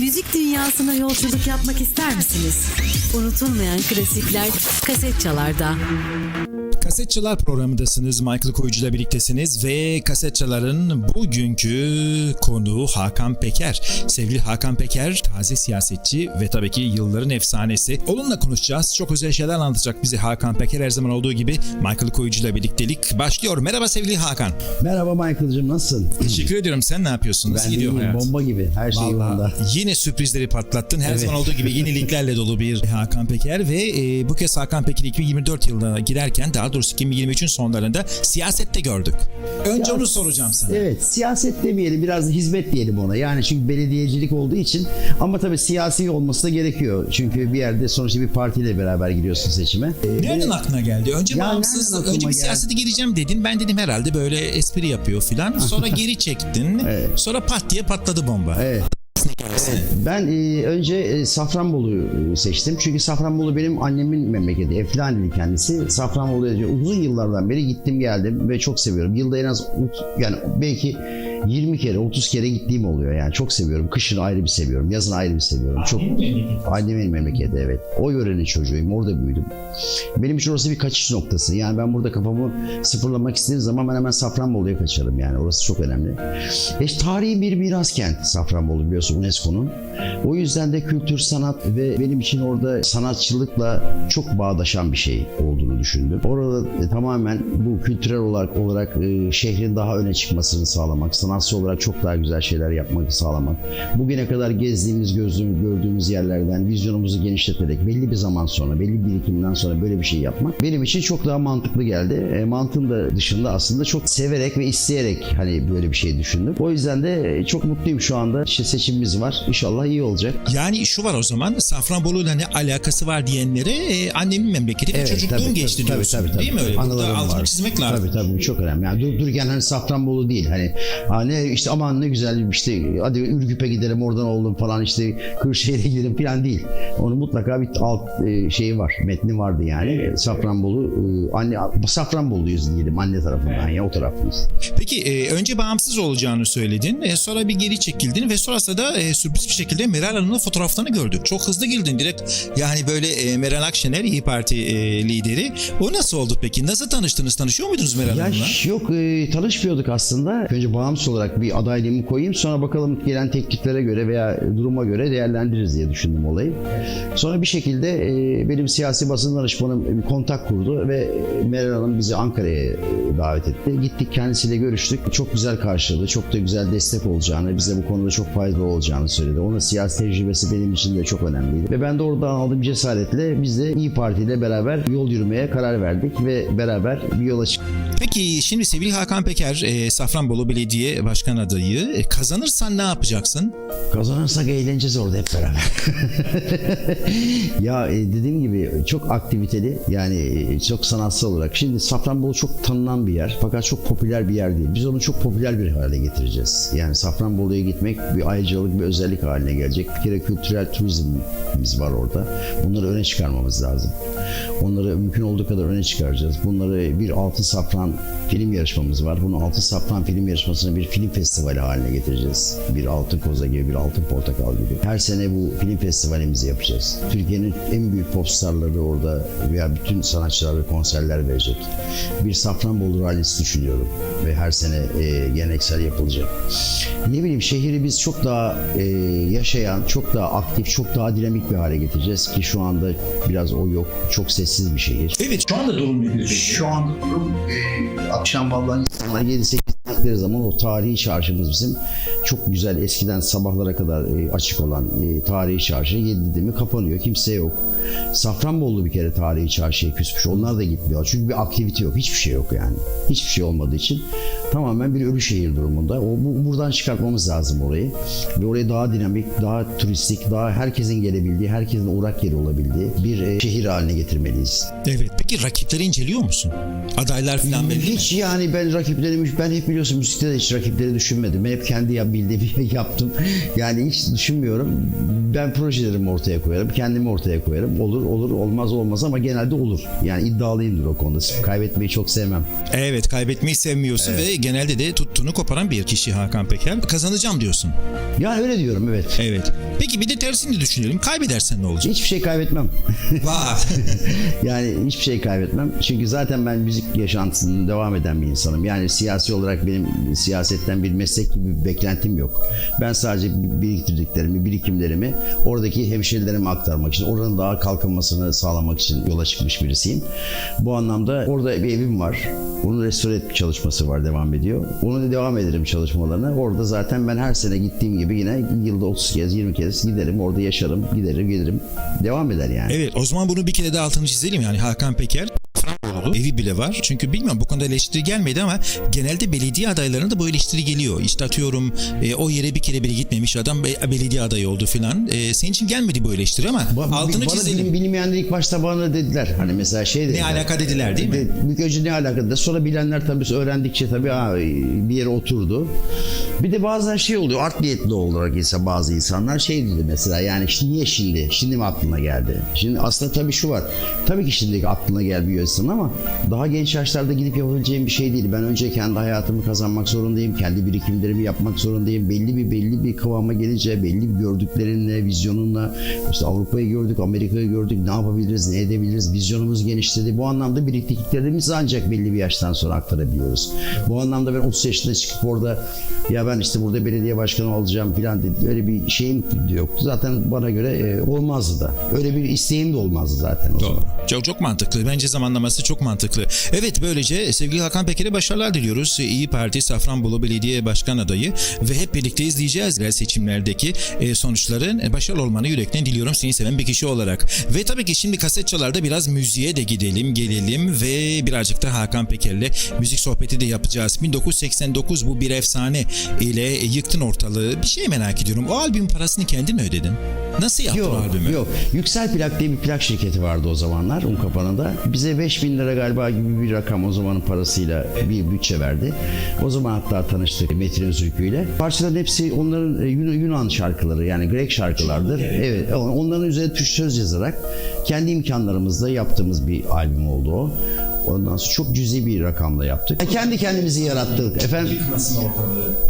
Müzik dünyasına yolculuk yapmak ister misiniz? Unutulmayan klasikler kaset çalarda. Kasetçılar programındasınız. Michael Koyucu ile birliktesiniz ve kasetçilerin bugünkü konuğu Hakan Peker. Sevgili Hakan Peker taze siyasetçi ve tabii ki yılların efsanesi. Onunla konuşacağız. Çok özel şeyler anlatacak bize Hakan Peker her zaman olduğu gibi Michael Koyucu ile birliktelik başlıyor. Merhaba sevgili Hakan. Merhaba Michael'cığım nasılsın? Teşekkür ediyorum. Sen ne yapıyorsun? Nasıl Ben gidiyor iyiyim, hayat? bomba gibi her şey yolunda. Yine sürprizleri patlattın. Her Evet. zaman olduğu gibi yeniliklerle dolu bir Hakan Peker ve e, bu kez Hakan Peker'i 2024 yılına girerken daha doğrusu 2023'ün sonlarında siyasette gördük. Önce onu soracağım sana. Evet siyaset demeyelim biraz hizmet diyelim ona. Yani çünkü belediyecilik olduğu için ama tabii siyasi olması da gerekiyor. Çünkü bir yerde sonuçta bir partiyle beraber giriyorsun seçime. Ee, Nereden aklına geldi? Önce Ya bağımsız, önce bir siyasete gireceğim dedin. Ben dedim herhalde böyle espri yapıyor filan. Sonra geri çektin. Evet. Sonra pat diye patladı bomba. Evet. Ben e, önce e, Safranbolu'yu e, seçtim. Çünkü Safranbolu benim annemin memleketi. Eflanili kendisi. Safranbolu'ya uzun yıllardan beri gittim geldim ve çok seviyorum. Yılda en az yani belki 20 kere 30 kere gittiğim oluyor yani. Çok seviyorum. Kışın ayrı bir seviyorum. Yazın ayrı bir seviyorum. Çok Annemin memleketi evet. O yörenin çocuğuyum. Orada büyüdüm. Benim için orası bir kaçış noktası. Yani ben burada kafamı sıfırlamak istediğim zaman ben hemen Safranbolu'ya kaçarım yani. Orası çok önemli. E, tarihi bir miras kenti Safranbolu biliyorsun UNESCO'nun. O yüzden de kültür, sanat ve benim için orada sanatçılıkla çok bağdaşan bir şey olduğunu düşündüm. Orada e, tamamen bu kültürel olarak olarak e, şehrin daha öne çıkmasını sağlamak, sanatsal olarak çok daha güzel şeyler yapmak sağlamak. Bugüne kadar gezdiğimiz, gözlüğümüz, gördüğümüz yerlerden vizyonumuzu genişleterek belli bir zaman sonra, belli bir birikimden sonra böyle bir şey yapmak benim için çok daha mantıklı geldi. E, mantığın da dışında aslında çok severek ve isteyerek hani böyle bir şey düşündüm. O yüzden de e, çok mutluyum şu anda. İşte seçimimiz var. İnşallah iyi olacak. Yani şu var o zaman Safranbolu'yla ne alakası var diyenlere e, annemin memleketi ve Evet, çocukluğum tabii, geçti tabii, diyorsun. tabii, tabii, değil mi öyle? Burada Anılarım altını var. çizmek lazım. Tabii tabii bu çok önemli. Yani dur, dururken hani Safranbolu değil. Hani ha ne işte aman ne güzel işte hadi Ürgüp'e gidelim oradan oldum falan işte Kırşehir'e gidelim falan değil. Onun mutlaka bir alt e, şeyi var. Metni vardı yani. Safranbolu e, anne Safranboluyuz diyelim anne tarafından ya o tarafımız. Peki e, önce bağımsız olacağını söyledin. Sonra bir geri çekildin ve sonrasında da sürpriz bir şekilde Meral Hanım'ın fotoğraflarını gördük. Çok hızlı girdin direkt. Yani böyle Meral Akşener İyi Parti lideri. O nasıl oldu peki? Nasıl tanıştınız? Tanışıyor muydunuz Meral Hanım'la? yok tanışmıyorduk aslında. Önce bağımsız olarak bir adaylığımı koyayım. Sonra bakalım gelen tekliflere göre veya duruma göre değerlendiririz diye düşündüm olayı. Sonra bir şekilde e, benim siyasi basın danışmanım bir kontak kurdu ve Meral Hanım bizi Ankara'ya e, davet etti. Gittik kendisiyle görüştük. Çok güzel karşıladı. Çok da güzel destek olacağını, bize bu konuda çok faydalı olacağını söyledi. Onun siyasi tecrübesi benim için de çok önemliydi. Ve ben de oradan aldığım cesaretle biz de İyi Parti ile beraber yol yürümeye karar verdik ve beraber bir yola çıktık. Peki şimdi sevgili Hakan Peker e, Safranbolu Belediye Başkan adayı. E, kazanırsan ne yapacaksın? Kazanırsak eğleneceğiz orada hep beraber. ya e, dediğim gibi çok aktiviteli yani e, çok sanatsal olarak. Şimdi Safranbolu çok tanınan bir yer fakat çok popüler bir yer değil. Biz onu çok popüler bir hale getireceğiz. Yani Safranbolu'ya gitmek bir ayrıcalık bir özellik haline gelecek. Bir kere kültürel turizmimiz var orada. Bunları öne çıkarmamız lazım. Onları mümkün olduğu kadar öne çıkaracağız. Bunları bir altın safran film yarışmamız var. Bunu altın safran film yarışmasını bir film festivali haline getireceğiz. Bir altın koza gibi, bir altın portakal gibi. Her sene bu film festivalimizi yapacağız. Türkiye'nin en büyük popstarları orada veya bütün sanatçılar konserler verecek. Bir Safranbolu rallisi düşünüyorum ve her sene e, geleneksel yapılacak. Ne bileyim şehri biz çok daha e, yaşayan, çok daha aktif, çok daha dinamik bir hale getireceğiz ki şu anda biraz o yok. Çok sessiz bir şehir. Evet şu anda durum ne? Şu an durum e, akşam vallahi insanlar 7-8 gittikleri zaman o tarihi çarşımız bizim çok güzel eskiden sabahlara kadar e, açık olan e, tarihi çarşı 7'de mi kapanıyor. Kimse yok. Safranbolu bir kere tarihi çarşıya küsmüş. Onlar da gitmiyor. Çünkü bir aktivite yok. Hiçbir şey yok yani. Hiçbir şey olmadığı için tamamen bir ölü şehir durumunda. O, bu, buradan çıkartmamız lazım orayı. Ve orayı daha dinamik, daha turistik, daha herkesin gelebildiği, herkesin uğrak yeri olabildiği bir e, şehir haline getirmeliyiz. Evet. Peki rakipleri inceliyor musun? Adaylar falan belli mi? Hiç yani ben rakiplerimi ben hep biliyorsun doğrusu müzikte de hiç rakipleri düşünmedim. Ben hep kendi yap, bildiğimi yaptım. Yani hiç düşünmüyorum. Ben projelerimi ortaya koyarım. Kendimi ortaya koyarım. Olur olur olmaz olmaz ama genelde olur. Yani iddialıyımdır o konuda. Kaybetmeyi çok sevmem. Evet kaybetmeyi sevmiyorsun ve genelde de tuttuğunu koparan bir kişi Hakan Peker. Kazanacağım diyorsun. Yani öyle diyorum evet. Evet. Peki bir de tersini düşünelim. Kaybedersen ne olacak? Hiçbir şey kaybetmem. Vah. yani hiçbir şey kaybetmem. Çünkü zaten ben müzik yaşantısında devam eden bir insanım. Yani siyasi olarak benim siyasetten bir meslek gibi bir beklentim yok. Ben sadece biriktirdiklerimi, birikimlerimi oradaki hemşerilerime aktarmak için, oranın daha kalkınmasını sağlamak için yola çıkmış birisiyim. Bu anlamda orada bir evim var. Onu restore etme çalışması var, devam ediyor. Onu da devam ederim çalışmalarına. Orada zaten ben her sene gittiğim gibi yine yılda 30 kez, 20 kez giderim. Orada yaşarım, giderim, gelirim. Devam eder yani. Evet o zaman bunu bir kere de altını çizelim yani Hakan Peker Frankfurtlu evi bile var. Çünkü bilmiyorum bu konuda eleştiri gelmedi ama genelde belediye adaylarına da bu eleştiri geliyor. İşte atıyorum e, o yere bir kere bile gitmemiş adam be- belediye adayı oldu filan. E, senin için gelmedi bu eleştiri ama Ba- altını bana çizelim. bilim, bilmeyenler ilk başta bana dediler. Hani mesela şey dediler. Ne alaka dediler değil mi? De- İlk önce ne alaka dediler. Sonra bilenler tabii öğrendikçe tabii ha, bir yere oturdu. Bir de bazen şey oluyor. Art niyetli olarak ise bazı insanlar şey dedi mesela yani şimdi niye şimdi? Şimdi mi aklına geldi? Şimdi aslında tabii şu var. Tabii ki şimdi aklına gelmiyor insan ama daha genç yaşlarda gidip yapabileceğim bir şey değil. Ben önce kendi hayatımı kazanmak zorundayım. Kendi birikimlerimi yapmak zorundayım. Belli bir belli bir kıvama gelince belli bir gördüklerinle, vizyonunla işte Avrupa'yı gördük, Amerika'yı gördük. Ne yapabiliriz, ne edebiliriz? Vizyonumuz genişledi. Bu anlamda biriktiklerimizi ancak belli bir yaştan sonra aktarabiliyoruz. Bu anlamda ben 30 yaşında çıkıp orada ya ben işte burada belediye başkanı olacağım falan dedi. Öyle bir şeyim yoktu. Zaten bana göre e, olmazdı da. Öyle bir isteğim de olmazdı zaten o zaman. Doğru. Çok çok mantıklı. Bence zamanlaması çok mantıklı. Evet böylece sevgili Hakan Peker'e başarılar diliyoruz. İyi Parti Safranbolu Belediye Başkan adayı ve hep birlikte izleyeceğiz seçimlerdeki e, sonuçların başarılı olmanı yürekten diliyorum seni seven bir kişi olarak. Ve tabii ki şimdi kasetçalarda biraz müziğe de gidelim, gelelim ve birazcık da Hakan Peker'le müzik sohbeti de yapacağız. 1989 bu bir efsane ile yıktın ortalığı. Bir şey merak ediyorum. O albüm parasını kendin mi ödedin? Nasıl yaptın Yok, albümü? yok. Yüksel Plak diye bir plak şirketi vardı o zamanlar Unkapanı'da. Bize 5000 lira galiba gibi bir rakam o zamanın parasıyla bir bütçe verdi. O zaman hatta tanıştık Metin Özürkü ile. Parçaların hepsi onların e, Yun- Yunan şarkıları yani Grek şarkılardır. Evet. Onların üzerine Türk söz yazarak kendi imkanlarımızla yaptığımız bir albüm oldu o. Ondan sonra çok cüzi bir rakamla yaptık. Kendi kendimizi yarattık. Efendim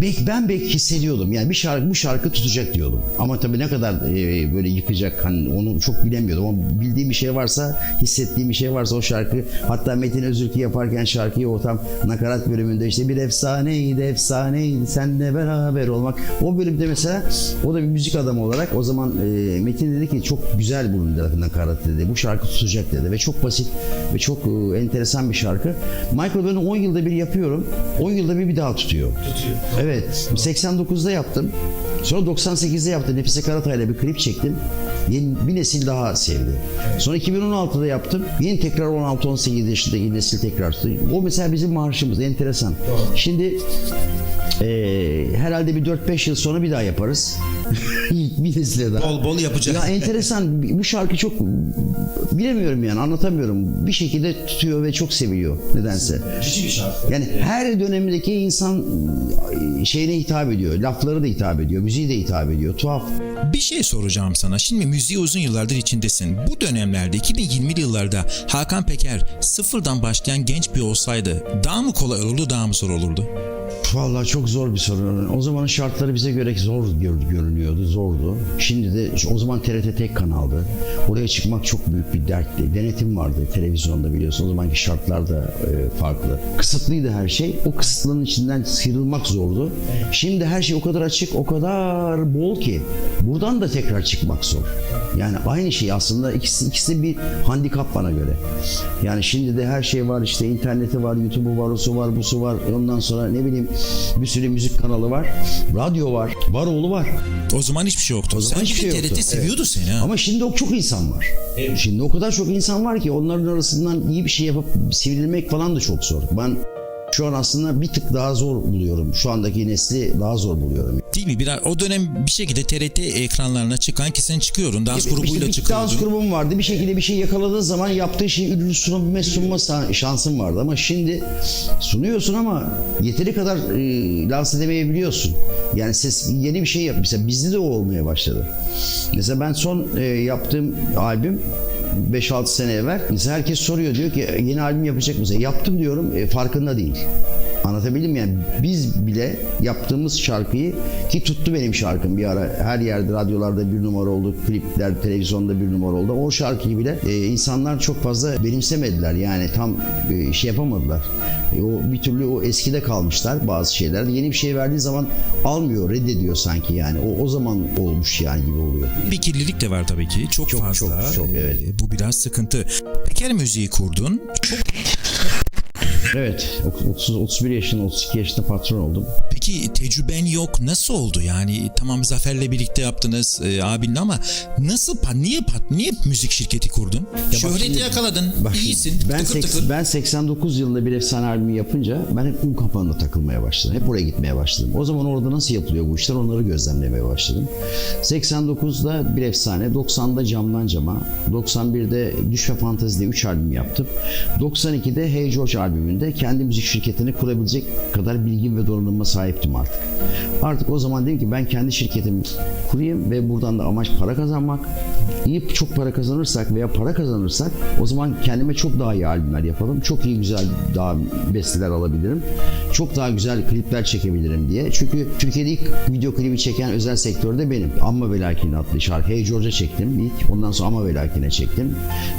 Belki ben belki hissediyordum. Yani bir şarkı bu şarkı tutacak diyordum. Ama tabii ne kadar e, böyle yıkacak hani onu çok bilemiyordum. Ama bildiğim bir şey varsa, hissettiğim bir şey varsa o şarkı hatta Metin Özürkü yaparken şarkıyı o tam nakarat bölümünde işte bir efsaneydi, efsaneydi seninle beraber olmak. O bölümde mesela o da bir müzik adamı olarak o zaman e, Metin dedi ki çok güzel bu nakarat dedi. Bu şarkı tutacak dedi ve çok basit ve çok e, enteresan bir şarkı. Michael ben 10 yılda bir yapıyorum. 10 yılda bir bir daha tutuyor. Evet. 89'da yaptım. Sonra 98'de yaptım. Nefise Karatay'la bir klip çektim. Yeni bir nesil daha sevdi. Sonra 2016'da yaptım. Yeni tekrar 16-18 yaşındaki nesil tekrar. O mesela bizim marşımız. Enteresan. Şimdi eee, herhalde bir 4-5 yıl sonra bir daha yaparız. bir nesile daha. Bol bol yapacağız. Ya enteresan bu şarkı çok bilemiyorum yani anlatamıyorum. Bir şekilde tutuyor ve çok seviliyor nedense. Yani her dönemdeki insan e, şeyine hitap ediyor. Lafları da hitap ediyor. Müziği de hitap ediyor. Tuhaf. Bir şey soracağım sana. Şimdi müziği uzun yıllardır içindesin. Bu dönemlerde 2020'li yıllarda Hakan Peker sıfırdan başlayan genç bir olsaydı daha mı kolay olurdu daha mı zor olurdu? Vallahi çok zor bir soru. O zamanın şartları bize göre zor gör- görünüyordu, zordu. Şimdi de o zaman TRT tek kanaldı. Oraya çıkmak çok büyük bir dertti. Denetim vardı televizyonda biliyorsun. O zamanki şartlar da e, farklı. Kısıtlıydı her şey. O kısıtlının içinden sıyrılmak zordu. Şimdi her şey o kadar açık, o kadar bol ki buradan da tekrar çıkmak zor. Yani aynı şey aslında ikisi, ikisi bir handikap bana göre. Yani şimdi de her şey var işte interneti var, YouTube'u var, osu var, busu var. Ondan sonra ne bileyim bir sürü müzik kanalı var. Radyo var. Varoğlu var. O zaman hiçbir şey yoktu. O zaman Sen hiçbir bir şey TRT yoktu. seviyordu seni ha. Ama şimdi o çok insan var. Şimdi o kadar çok insan var ki onların arasından iyi bir şey yapıp sivrilmek falan da çok zor. Ben Şu an aslında bir tık daha zor buluyorum. Şu andaki nesli daha zor buluyorum. Değil mi? Biraz, o dönem bir şekilde TRT ekranlarına çıkan ki sen çıkıyordun. Dans grubuyla işte bir çıkıyordun. dans grubum vardı. Bir şekilde bir şey yakaladığın zaman yaptığı şeyi ürün sunma, sunma şansın vardı. Ama şimdi sunuyorsun ama yeteri kadar e, lanse edemeyebiliyorsun. Yani ses yeni bir şey yap. Mesela bizde de o olmaya başladı. Mesela ben son e, yaptığım albüm 5-6 sene evvel mesela herkes soruyor diyor ki yeni albüm yapacak mısın? Yaptım diyorum e, farkında değil. Anlatabildim mi? yani biz bile yaptığımız şarkıyı ki tuttu benim şarkım bir ara her yerde radyolarda bir numara oldu klipler televizyonda bir numara oldu o şarkıyı bile e, insanlar çok fazla benimsemediler yani tam e, şey yapamadılar E, o bir türlü o eskide kalmışlar bazı şeyler yeni bir şey verdiği zaman almıyor reddediyor sanki yani o o zaman olmuş yani gibi oluyor. Bir kirlilik de var tabii ki. Çok, Çok, fazla. çok, çok, Ee, evet. Bu biraz sıkıntı. Peker müziği kurdun. Çok Evet 30 31 yaşında 32 yaşında patron oldum. Peki tecrüben yok. Nasıl oldu? Yani tamam Zafer'le birlikte yaptınız e, abinle ama nasıl niye pat niye müzik şirketi kurdun? bak Şöhreti şimdi- yakaladın. Bak iyisin. Ben, tıkır seks- tıkır. ben 89 yılında bir efsane albümü yapınca ben hep un kapanına takılmaya başladım. Hep oraya gitmeye başladım. O zaman orada nasıl yapılıyor bu işler onları gözlemlemeye başladım. 89'da bir efsane, 90'da Camdan Cama, 91'de Düş ve Fantezi diye 3 albüm yaptım. 92'de Hey George albümünde kendi müzik şirketini kurabilecek kadar bilgim ve donanıma sahiptim artık. Artık o zaman dedim ki ben kendi şirketimi kurayım ve buradan da amaç para kazanmak. İyi çok para kazanırsak veya para kazanırsak o zaman kendime çok daha iyi albümler yapalım. Çok iyi güzel daha besteler alabilirim. Çok daha güzel klipler çekebilirim diye. Çünkü Türkiye'de ilk video klibi çeken özel sektörde benim. Amma ve Lakin adlı şarkı. Hey George'a çektim ilk. Ondan sonra Amma ve Lakin'e çektim.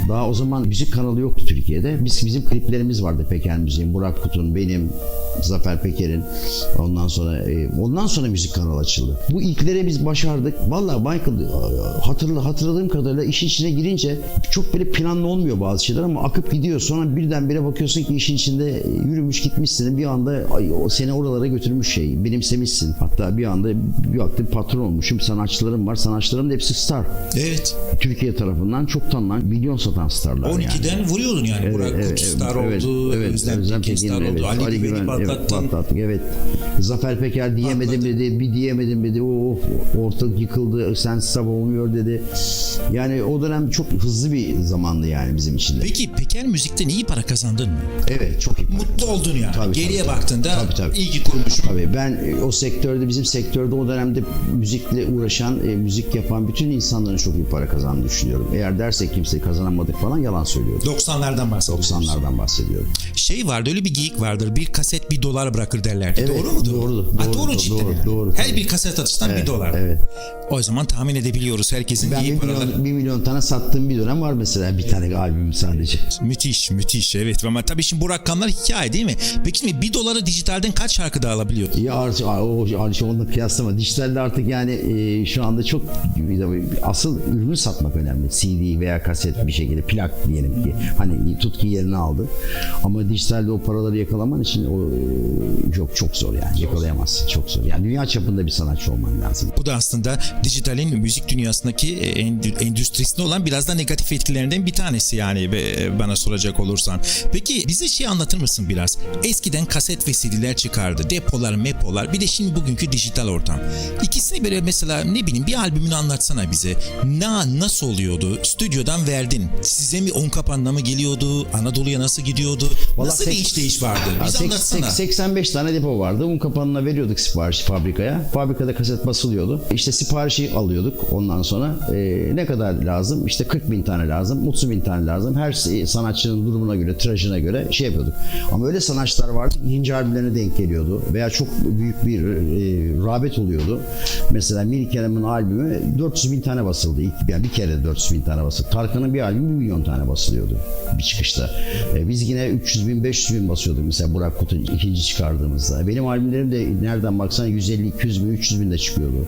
Daha o zaman müzik kanalı yoktu Türkiye'de. Biz bizim kliplerimiz vardı Peker Müziğin. Burak Kut'un, benim, Zafer Peker'in. Ondan sonra e, ondan sonra müzik kanalı açıldı. Bu ilklere biz başardık. Vallahi Michael e, hatırla, hatırladığım kadarıyla işin içine girince çok böyle planlı olmuyor bazı şeyler ama akıp gidiyor. Sonra birdenbire bakıyorsun ki işin içinde yürümüş gitmişsin. Bir anda ay, seni oralara götürmüş şey. Benimsemişsin. Hatta bir anda bir baktım patron olmuşum. Sanatçılarım var. Sanatçılarım da hepsi star. Evet. Türkiye tarafından çok tanınan, milyon satan starlar yani. 12'den vuruyordun yani. Burak Kut star oldu. Özlem Star oldu. Ali, Güven'i evet, patlattın. patlattık evet. Zafer Peker diyemedim Patladı. dedi, bir diyemedim dedi. O ortalık yıkıldı, sen sabah olmuyor dedi. Yani o dönem çok hızlı bir zamandı yani bizim için de. Peki Peker müzikten iyi para kazandın mı? Evet, çok iyi. Mutlu oldun yani. Tabii, Geriye tabii, baktığında tabii, tabii. iyi ki kurmuşum. Tabii ben e, o sektörde bizim sektörde o dönemde müzikle uğraşan, e, müzik yapan bütün insanların çok iyi para kazandığını düşünüyorum. Eğer dersek kimse kazanamadık falan yalan söylüyorum. 90'lardan bahsediyoruz. 90'lardan bahsediyorum. Şey vardı öyle bir geyik vardır. Bir kaset bir dolar bırakır derlerdi. Evet, doğru mudur? doğrudur, Ha, doğrudur, doğru cidden. doğru, yani. doğru, Her bir kaset atıştan bir dolar. Evet. O zaman tahmin edebiliyoruz herkesin Ben iyi bir paraları. milyon, bir milyon tane sattığım bir dönem var mesela bir tane albüm sadece. Müthiş müthiş evet ama tabii şimdi bu rakamlar hikaye değil mi? Peki şimdi bir doları dijitalden kaç şarkı daha alabiliyor? Ya artık o artık onunla kıyaslama. Dijitalde artık yani e, şu anda çok asıl ürünü satmak önemli. CD veya kaset bir şekilde plak diyelim ki. Hani tutki yerini aldı. Ama dijitalde o paraları yakalaman için o e, çok çok zor yani. Yakalayamazsın. Çok zor. Yani dünya çapında bir sanatçı olman lazım. Bu da aslında dijitalin müzik dünyasındaki e, endü- endüstrisinde olan biraz da negatif etkilerinden bir tanesi yani bana soracak olursan. Peki bize şey anlatır mısın biraz? Eskiden kaset ve CD'ler çıkardı. Depolar, mepolar. Bir de şimdi bugünkü dijital ortam. İkisini böyle mesela ne bileyim bir albümünü anlatsana bize. Ne nasıl oluyordu? Stüdyodan verdin. Size mi on kapanla mı geliyordu? Anadolu'ya nasıl gidiyordu? Vallahi nasıl bir sek- işleyiş vardı? Sek- anlatsana. sek- 85 tane depo vardı. Un kapanına veriyorduk siparişi fabrikaya. Fabrikada kaset basılıyordu. İşte siparişi alıyorduk ondan sonra. e, ne kadar lazım? İşte 40 bin tane lazım, 30 bin tane lazım. Her şey sanatçının durumuna göre, tirajına göre şey yapıyorduk. Ama öyle sanatçılar vardı. İkinci albümlerine denk geliyordu. Veya çok büyük bir e, rağbet oluyordu. Mesela Miri Kerem'in albümü 400 bin tane basıldı. İlk, yani bir kere 400 bin tane basıldı. Tarkan'ın bir albümü 1 milyon tane basılıyordu bir çıkışta. E, biz yine 300 bin 500 bin basıyorduk mesela Burak Kut'un ikinci çıkardığımızda. Benim albümlerim de nereden baksan 150 200 bin 300 bin de çıkıyordu.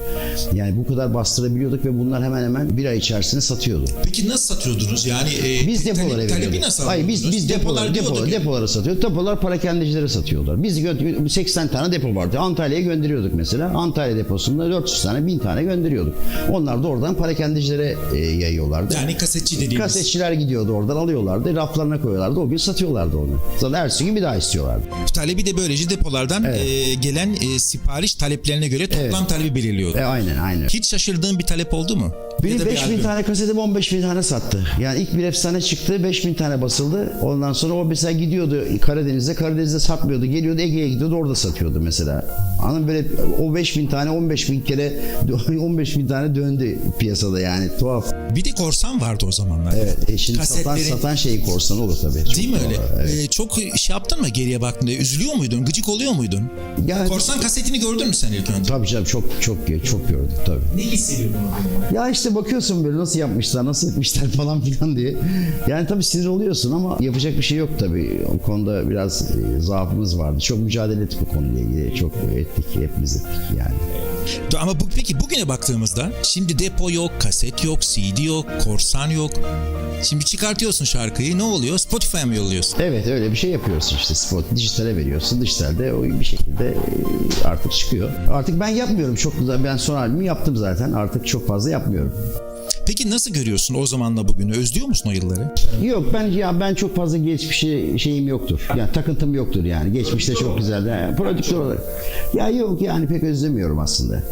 Yani bu kadar bastırabiliyorduk ve bunlar hemen hemen bir ay içerisinde satıyordu. Peki nasıl satıyordunuz? Yani e, Biz depolara talebi veriyorduk. nasıl Hayır biz biz depolara diyordu depolara, depolara satıyor. Depolar parakendecilere satıyorlar. Biz gö- 80 tane depo vardı. Antalya'ya gönderiyorduk mesela. Antalya deposunda 400 tane 1000 tane gönderiyorduk. Onlar da oradan parakendecilere e, yayıyorlardı. Yani kasetçi dediğimiz. Kasetçiler gidiyordu oradan alıyorlardı. Raflarına koyuyorlardı. O gün satıyorlardı onu. Zaten anda ertesi gün bir daha istiyorlardı. Talebi de böylece depolardan e, gelen e, sipariş taleplerine göre toplam talebi belirliyordu. E, aynen aynen. Hiç şaşırdığın bir talep oldu mu? Ya Benim da bir 5000 albüm. tane kasetim 15 bin tane sattı. Yani ilk bir efsane çıktı 5000 tane basıldı. Ondan sonra o mesela gidiyordu Karadeniz'de. Karadeniz'de satmıyordu. Geliyordu Ege'ye gidiyordu orada satıyordu mesela. Anladın böyle o 5000 tane 15 bin kere 15 bin tane döndü piyasada yani tuhaf. Bir de korsan vardı o zamanlar. Evet e şimdi satan, Kasetleri- satan şeyin korsanı olur tabii. Çok Değil mi öyle? evet. Ee, çok şey yaptın mı geriye baktığında? Üzülüyor muydun? Gıcık oluyor muydun? Ya, Korsan kasetini gördün mü sen ilk önce? Tabii canım çok çok çok gördük tabii. Ne hissediyordun o Ya işte bakıyorsun böyle nasıl yapmışlar, nasıl etmişler falan filan diye. Yani tabii sinir oluyorsun ama yapacak bir şey yok tabii. O konuda biraz e, zaafımız vardı. Çok mücadele ettik bu konuyla ilgili. Çok ettik, hepimiz ettik yani. Ama bu, peki bugüne baktığımızda şimdi depo yok, kaset yok, CD yok, korsan yok. Şimdi çıkartıyorsun şarkıyı ne oluyor? Spotify'a mı yolluyorsun? Evet öyle bir şey yapıyorsun işte. Spot dijitale veriyorsun. Dijitalde o bir şekilde e, artık çıkıyor. Artık ben yapmıyorum çok güzel. Ben son albümü yaptım zaten. Artık çok fazla yapmıyorum. Peki nasıl görüyorsun o zamanla bugünü? Özlüyor musun o yılları? Yok ben ya ben çok fazla geçmişe şeyim yoktur. Yani takıntım yoktur yani. Geçmişte çok güzeldi. Prodüktör olarak. Ya yok yani pek özlemiyorum aslında.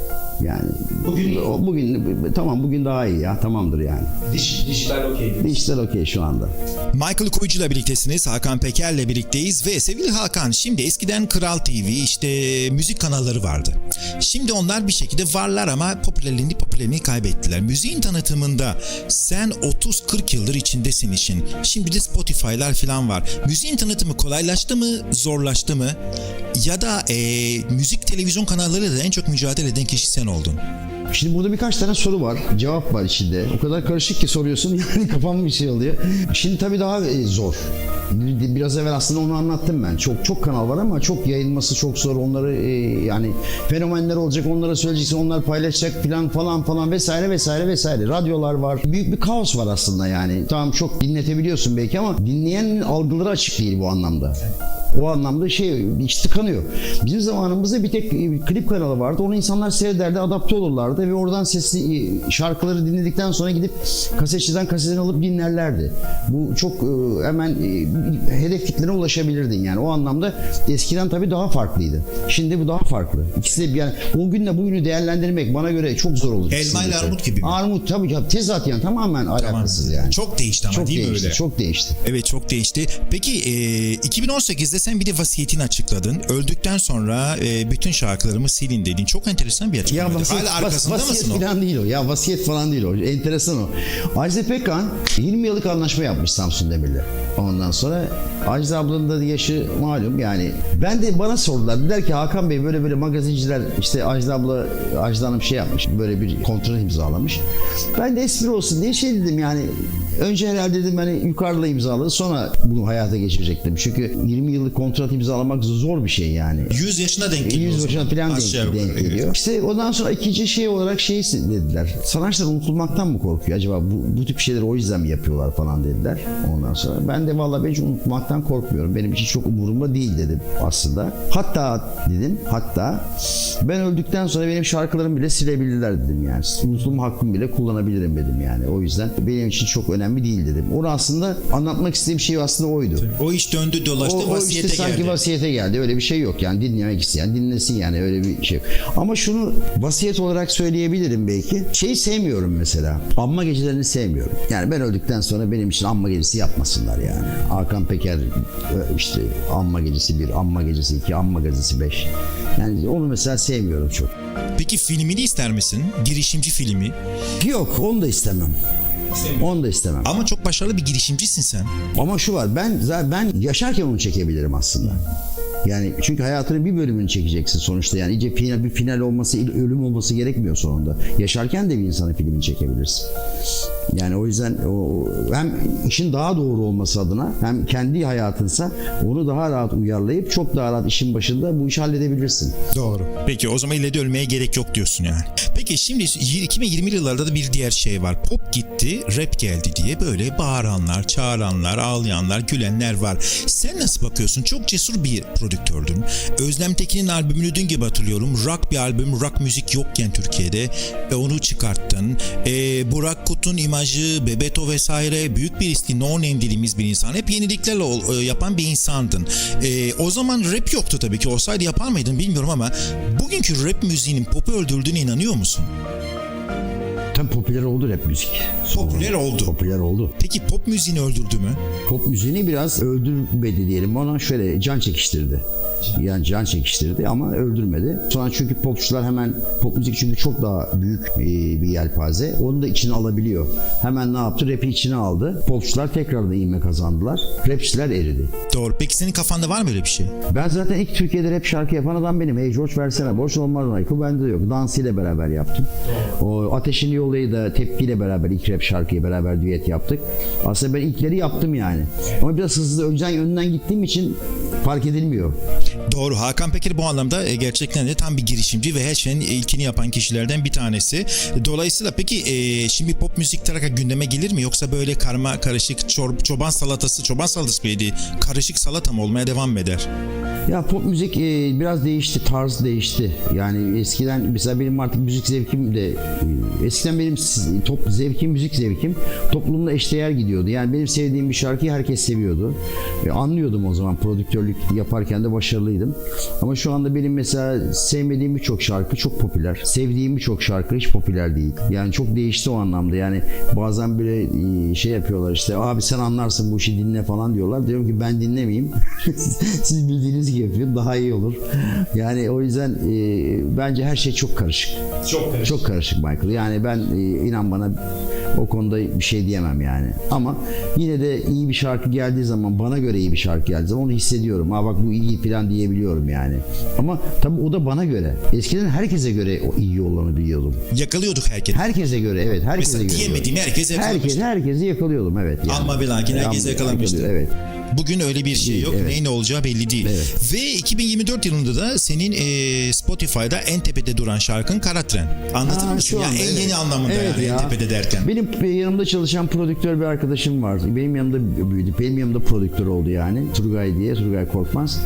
Yani bugün bugün tamam bugün daha iyi ya. Tamamdır yani. dijital okey. Dijital okey şu anda. Michael Koyucu'yla birliktesiniz. Hakan Peker'le birlikteyiz ve sevgili Hakan şimdi eskiden Kral TV işte müzik kanalları vardı. Şimdi onlar bir şekilde varlar ama popülerliğini popülerliğini kaybettiler. Müziğin tanıtımında sen 30-40 yıldır içindesin işin. Şimdi de Spotify'lar falan var. Müziğin tanıtımı kolaylaştı mı, zorlaştı mı? Ya da eee, müzik televizyon kanallarıyla da en çok mücadele eden kişi sen oldun. Şimdi burada birkaç tane soru var. Cevap var içinde. O kadar karışık ki soruyorsun yani kafam bir şey oluyor. Şimdi tabii daha e, zor. Bir- Biraz evvel aslında onu anlattım ben. Çok çok kanal var ama çok yayılması çok zor. Onları e, yani fenomenler olacak, onlara söyleyeceksin, onlar paylaşacak falan falan falan vesaire vesaire vesaire. Radyolar var. Büyük bir kaos var aslında yani. Tamam çok dinletebiliyorsun belki ama dinleyenin algıları açık değil bu anlamda. O anlamda şey iç tıkanıyor. Bizim zamanımızda bir tek e, klip kanalı vardı. Onu insanlar seyrederdi, adapte olurlardı ve oradan sesli e, şarkıları dinledikten sonra gidip kasetçiden kasetini alıp dinlerlerdi. Bu çok e, hemen hedef kitlene ulaşabilirdin yani. O anlamda eskiden tabii daha farklıydı. Şimdi bu daha farklı. İkisi de yani o günle bugünü değerlendirmek bana göre çok zor olur. Elma ile armut gibi mi? Armut tabii ki tezat yani tamamen alakasız yani. Çok değişti ama Çok değil mi değişti, öyle? çok değişti. Evet çok değişti. Peki e, 2018'de sen bir de vasiyetini açıkladın. Öldükten sonra e, bütün şarkılarımı silin dedin. Çok enteresan bir Ya açıklama. vasiyet, Hala arkasında vasiyet mısın o? falan değil o. Ya vasiyet falan değil o. Enteresan o. Ajda Pekkan 20 yıllık anlaşma yapmış Samsun Demir'le. Ondan sonra Ajda ablanın da yaşı malum yani. Ben de bana sordular. Dediler ki Hakan Bey böyle böyle magazinciler işte Ajda abla Ajda Hanım şey yapmış. Böyle bir kontrat imzalamış. Ben de espri olsun diye şey dedim yani önce herhalde dedim hani yukarıda imzaladı sonra bunu hayata geçirecektim. Çünkü 20 yıllık kontrat imzalamak zor bir şey yani. 100 yaşına denk geliyor. o 100 zaman. başına falan denk, denk geliyor. İşte ondan sonra ikinci şey olarak şey dediler. Sanatçılar unutulmaktan mı korkuyor acaba? Bu, bu tip şeyleri o yüzden mi yapıyorlar falan dediler. Ondan sonra ben de vallahi ben hiç unutmaktan korkmuyorum. Benim için çok umurumda değil dedim aslında. Hatta dedim hatta ben öldükten sonra benim şarkılarımı bile silebilirler dedim yani. Unutulma hakkımı bile kullanabilirim dedim yani. O yüzden benim için çok önemli değil dedim. Onu aslında anlatmak istediğim şey aslında oydu. O iş döndü dolaştı O, o vasiyete işte sanki geldi. vasiyete geldi. Öyle bir şey yok yani dinlemek isteyen dinlesin yani öyle bir şey. yok. Ama şunu vasiyet olarak söyleyebilirim belki. Şeyi sevmiyorum mesela. Anma gecelerini sevmiyorum. Yani ben öldükten sonra benim için anma gecesi yapmasınlar yani. Hakan Peker e, işte anma gecesi 1, anma gecesi 2, anma gecesi 5. Yani onu mesela sevmiyorum çok. Peki filmini ister misin? Girişimci filmi. Yok onu da istemem. Onu da istemem. Ama çok başarılı bir girişimcisin sen. Ama şu var ben ben yaşarken onu çekebilirim aslında. Yani çünkü hayatının bir bölümünü çekeceksin sonuçta yani iyice final, bir final olması, ölüm olması gerekmiyor sonunda. Yaşarken de bir insanın filmini çekebilirsin. Yani o yüzden o, hem işin daha doğru olması adına hem kendi hayatınsa onu daha rahat uyarlayıp çok daha rahat işin başında bu işi halledebilirsin. Doğru. Peki o zaman ille de ölmeye gerek yok diyorsun yani. Peki şimdi 2020 yıllarda da bir diğer şey var. Pop gitti, rap geldi diye böyle bağıranlar, çağıranlar, ağlayanlar, gülenler var. Sen nasıl bakıyorsun? Çok cesur bir prodüktördün. Özlem Tekin'in albümünü dün gibi hatırlıyorum. Rock bir albüm, rock müzik yokken Türkiye'de ve onu çıkarttın. Ee, Burak Kut'un imajı, Bebeto vesaire büyük bir isti no name dediğimiz bir insan. Hep yeniliklerle ol- e, yapan bir insandın. E, o zaman rap yoktu tabii ki. Olsaydı yapar mıydın bilmiyorum ama bugünkü rap müziğinin popu öldürdüğüne inanıyor musun? Tabii popüler oldu rap müzik. Popüler oldu. Popüler oldu. Peki pop müziğini öldürdü mü? Pop müziğini biraz öldürmedi diyelim. Ona şöyle can çekiştirdi. Yani can çekiştirdi ama öldürmedi. Sonra çünkü popçular hemen pop müzik çünkü çok daha büyük bir, bir yelpaze. Onu da içine alabiliyor. Hemen ne yaptı? Rap'i içine aldı. Popçular tekrar da ivme kazandılar. Rapçiler eridi. Doğru. Peki senin kafanda var mı öyle bir şey? Ben zaten ilk Türkiye'de rap şarkı yapan adam benim. Hey George versene. Borç olmaz Michael. Bende de yok. Dansı ile beraber yaptım. O Ateşin Yolu'yu da tepkiyle beraber ilk rap şarkıyı beraber düet yaptık. Aslında ben ilkleri yaptım yani. Ama biraz hızlı önceden önden gittiğim için fark edilmiyor. Doğru. Hakan Peker bu anlamda e, gerçekten de tam bir girişimci ve her şeyin ilkini yapan kişilerden bir tanesi. Dolayısıyla peki e, şimdi pop müzik taraka gündeme gelir mi yoksa böyle karma karışık çoban salatası, çoban salatası mıydı? Karışık salata mı olmaya devam mı eder? Ya pop müzik e, biraz değişti, tarz değişti. Yani eskiden mesela benim artık müzik zevkim de e, eskiden benim top zevkim, müzik zevkim toplumla eşdeğer gidiyordu. Yani benim sevdiğim bir şarkıyı herkes seviyordu. E, anlıyordum o zaman prodüktörlük yaparken de başarılıydım. Ama şu anda benim mesela sevmediğim birçok şarkı çok popüler. Sevdiğim birçok şarkı hiç popüler değil. Yani çok değişti o anlamda. Yani bazen böyle e, şey yapıyorlar işte abi sen anlarsın bu işi dinle falan diyorlar. Diyorum ki ben dinlemeyeyim. Siz bildiğiniz gibi yapın daha iyi olur. Yani o yüzden e, bence her şey çok karışık. Çok karışık. Çok karışık Michael. Yani ben e, inan bana o konuda bir şey diyemem yani. Ama yine de iyi bir şarkı geldiği zaman bana göre iyi bir şarkı geldiği zaman onu hissediyorum. Ha bak bu iyi falan diyebiliyorum yani. Ama tabii o da bana göre. Eskiden herkese göre o iyi olanı biliyordum. Yakalıyorduk herkesi. Herkese göre evet herkese Mesela göre. diyemediğim herkese yakalamıştım. Herkes, herkesi yakalıyordum evet. Yani. Alma ve lakin herkese yakalamıştı. yakalıyor, Evet. Bugün öyle bir şey yok. Evet. Neyin ne olacağı belli değil. Evet. Ve 2024 yılında da senin e, Spotify'da en tepede duran şarkın Kara Tren. Anlatır Aa, mısın? Ya en evet. yeni anlamında Evet yani ya. en tepede derken. Benim yanımda çalışan prodüktör bir arkadaşım var. Benim yanımda büyüdü. Benim yanımda prodüktör oldu yani. Turgay diye, Turgay Korkmaz.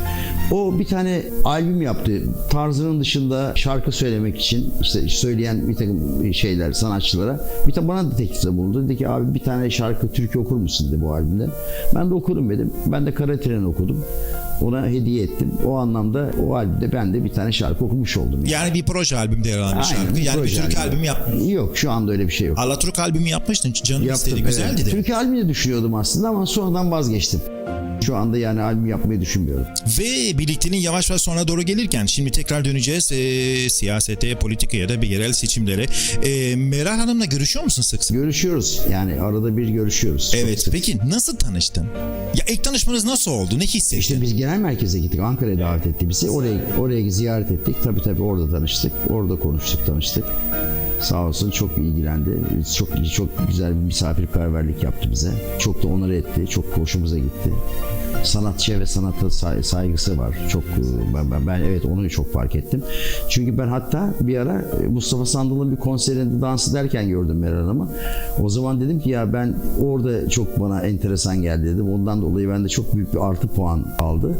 O bir tane albüm yaptı. Tarzının dışında şarkı söylemek için işte söyleyen bir takım şeyler sanatçılara. Bir de bana da teklifte bulundu. Dedi ki abi bir tane şarkı türkü okur musun dedi bu albümde. Ben de okurum dedim. Ben de Kara Tren okudum. Ona hediye ettim. O anlamda o albümde ben de bir tane şarkı okumuş oldum. Yani. Yani bir proje albümde yer bir Aynen, şarkı. Yani bir Türk albümü. albümü. Yok şu anda öyle bir şey yok. Alaturk albümü yapmıştın. Canım Yaptım, istedi. Güzeldi evet. de. Türkiye albümü de düşünüyordum aslında ama sonradan vazgeçtim. Şu anda yani albüm yapmayı düşünmüyorum. Ve birlikteliğin yavaş yavaş sona doğru gelirken şimdi tekrar döneceğiz e, siyasete, politikaya da bir yerel seçimlere. E, Meral Hanım'la görüşüyor musun sık sık? Görüşüyoruz. Yani arada bir görüşüyoruz. Evet. sık. Peki nasıl tanıştın? Ya ilk tanışmanız nasıl oldu? Ne hissettin? İşte biz genel merkeze gittik. Ankara'ya davet etti bizi. Oraya oraya ziyaret ettik. Tabii tabii orada tanıştık. Orada konuştuk, tanıştık. Sağ olsun çok ilgilendi. Çok çok güzel bir misafirperverlik yaptı bize. Çok da onur etti. Çok hoşumuza gitti. Sanatçıya ve sanata say- saygısı var. Çok ben, ben, ben evet onu çok fark ettim. Çünkü ben hatta bir ara Mustafa Sandal'ın bir konserinde dans ederken gördüm Meral Hanım'ı. O zaman dedim ki ya ben orada çok bana enteresan geldi dedim. Ondan dolayı bende çok büyük bir artı puan aldı.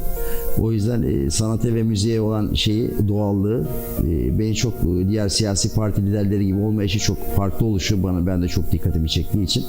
O yüzden e, sanata ve müziğe olan şeyi, doğallığı e, beni çok e, diğer siyasi parti liderleri gibi olmayışı çok farklı oluşu bana ben de çok dikkatimi çektiği için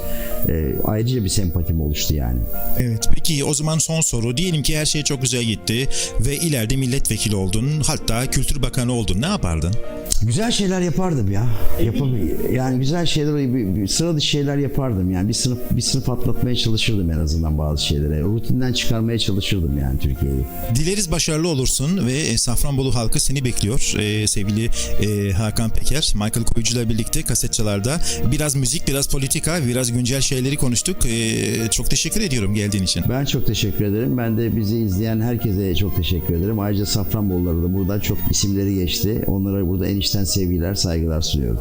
e, ayrıca bir sempatim oluştu yani. Evet. Peki o zaman son soru. Diyelim ki her şey çok güzel gitti ve ileride milletvekili oldun. Hatta Kültür Bakanı oldun. Ne yapardın? Güzel şeyler yapardım ya. Yapam yani güzel şeyler, sıra dışı şeyler yapardım. Yani bir sınıf bir sınıf atlatmaya çalışırdım en azından bazı şeylere. Rutinden çıkarmaya çalışırdım yani Türkiye'yi. Dileriz başarılı olursun ve e, Safranbolu halkı seni bekliyor. Ee, sevgili e, Hakan Peker, Michael Koyucu'la birlikte kasetçalarda biraz müzik, biraz politika, biraz güncel şeyleri konuştuk. Ee, çok teşekkür ediyorum geldiğin için. Ben çok teşekkür ederim. Ben de bizi izleyen herkese çok teşekkür ederim. Ayrıca Safranbolulara da buradan çok isimleri geçti. Onlara burada en içten sevgiler, saygılar sunuyorum.